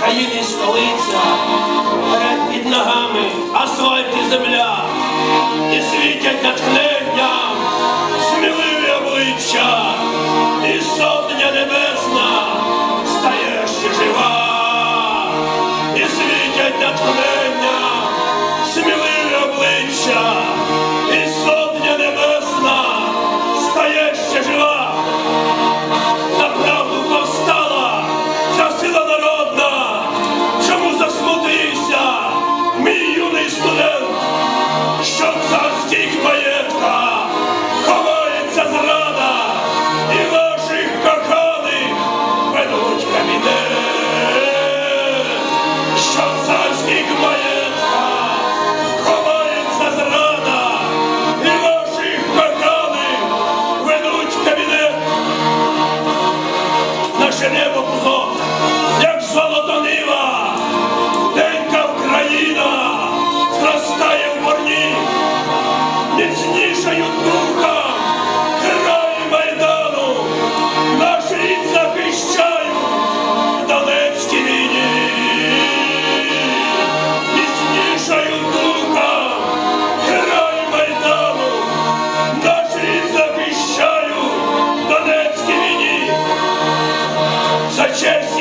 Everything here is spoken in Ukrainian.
Країни столиця, перед під ногами асфальт і земля, і світять натхненням Божа і сотня небесна стає ще жива, за правду повстала, вся сила народна, чому засмутився, мій юний студент, що царський хмає. міцнішою духа, край майдану, наш рід захищають в Донецькій війні, міцнішою духом, край майдану, наш рід захищають в Донецькій війні. За честь